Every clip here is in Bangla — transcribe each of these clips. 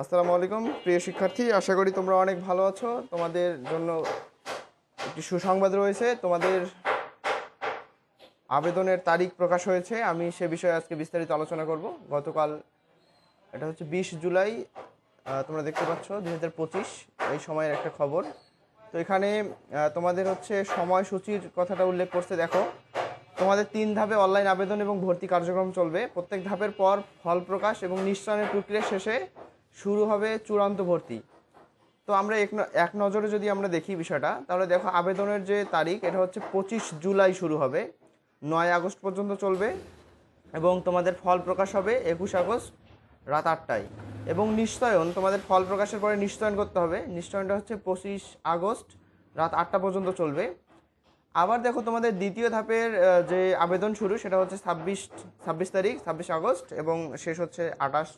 আসসালামু আলাইকুম। প্রিয় শিক্ষার্থী, আশা করি তোমরা অনেক ভালো আছো। তোমাদের জন্য একটি সুসংবাদ রয়েছে। তোমাদের আবেদনের তারিখ প্রকাশ হয়েছে। আমি সে বিষয়ে আজকে বিস্তারিত আলোচনা করব। গতকাল, এটা হচ্ছে বিশ জুলাই তোমরা দেখতে পাচ্ছ, দুই হাজার পঁচিশ, এই সময়ের একটা খবর। তো এখানে তোমাদের হচ্ছে সময়সূচির কথাটা উল্লেখ করছে, দেখো। তোমাদের তিন ধাপে অনলাইন আবেদন এবং ভর্তি কার্যক্রম চলবে। প্রত্যেক ধাপের পর ফল প্রকাশ এবং নিশ্চয়নের প্রক্রিয়া শেষে শুরু হবে চূড়ান্ত ভর্তি। তো আমরা এক নজরে যদি আমরা দেখি বিষয়টা, তাহলে দেখো আবেদনের যে তারিখ, এটা হচ্ছে পঁচিশ জুলাই শুরু হবে। নয় আগস্ট পর্যন্ত চলবে এবং তোমাদের ফল প্রকাশ হবে একুশ আগস্ট রাত আটটায়। এবং নিশ্চয়ন, তোমাদের ফল প্রকাশের পরে নিশ্চয়ন করতে হবে। নিশ্চয়নটা হচ্ছে পঁচিশ আগস্ট রাত আটটা পর্যন্ত চলবে। আবার দেখো তোমাদের দ্বিতীয় ধাপের যে আবেদন শুরু, সেটা হচ্ছে ছাব্বিশ ছাব্বিশ তারিখ, ছাব্বিশ আগস্ট এবং শেষ হচ্ছে আঠাশ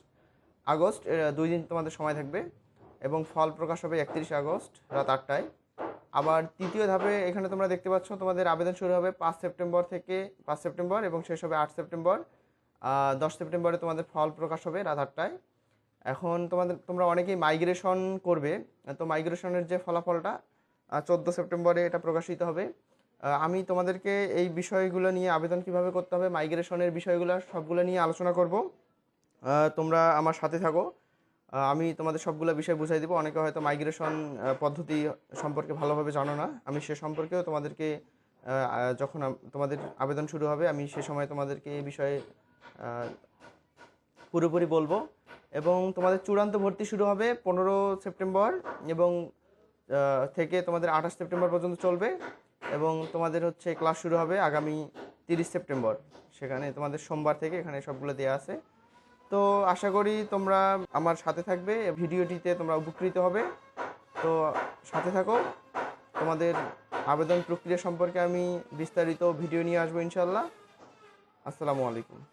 আগস্ট দুই দিন তোমাদের সময় থাকবে এবং ফল প্রকাশ হবে একত্রিশ আগস্ট রাত আটটায়। আবার তৃতীয় ধাপে এখানে তোমরা দেখতে পাচ্ছ তোমাদের আবেদন শুরু হবে পাঁচ সেপ্টেম্বর থেকে, পাঁচ সেপ্টেম্বর এবং শেষ হবে আট সেপ্টেম্বর। দশ সেপ্টেম্বরে তোমাদের ফল প্রকাশ হবে রাত আটটায়। এখন তোমাদের, তোমরা অনেকেই মাইগ্রেশন করবে, তো মাইগ্রেশনের যে ফলাফলটা চোদ্দ সেপ্টেম্বরে এটা প্রকাশিত হবে। আমি তোমাদেরকে এই বিষয়গুলো নিয়ে আবেদন কীভাবে করতে হবে, মাইগ্রেশনের বিষয়গুলো সবগুলো নিয়ে আলোচনা করব। তোমরা আমার সাথে থাকো। আমি তোমাদের সবগুলো বিষয় বুঝাই দেবো। অনেকে হয়তো মাইগ্রেশন পদ্ধতি সম্পর্কে ভালোভাবে জানো না। আমি সে সম্পর্কেও তোমাদেরকে যখন তোমাদের আবেদন শুরু হবে, আমি সে সময় তোমাদেরকে এই বিষয়ে পুরোপুরি বলব। এবং তোমাদের চূড়ান্ত ভর্তি শুরু হবে পনেরো সেপ্টেম্বর এবং থেকে তোমাদের আঠাশ সেপ্টেম্বর পর্যন্ত চলবে। এবং তোমাদের হচ্ছে ক্লাস শুরু হবে আগামী তিরিশ সেপ্টেম্বর। সেখানে তোমাদের সোমবার থেকে এখানে সবগুলো দেওয়া আছে। তো আশা করি তোমরা আমার সাথে থাকবে ভিডিওটিতে তোমরা উপকৃত হবে। তো সাথে থাকো। তোমাদের আবেদন প্রক্রিয়া সম্পর্কে আমি বিস্তারিত ভিডিও নিয়ে আসব ইনশাল্লাহ আসসালামু আলাইকুম।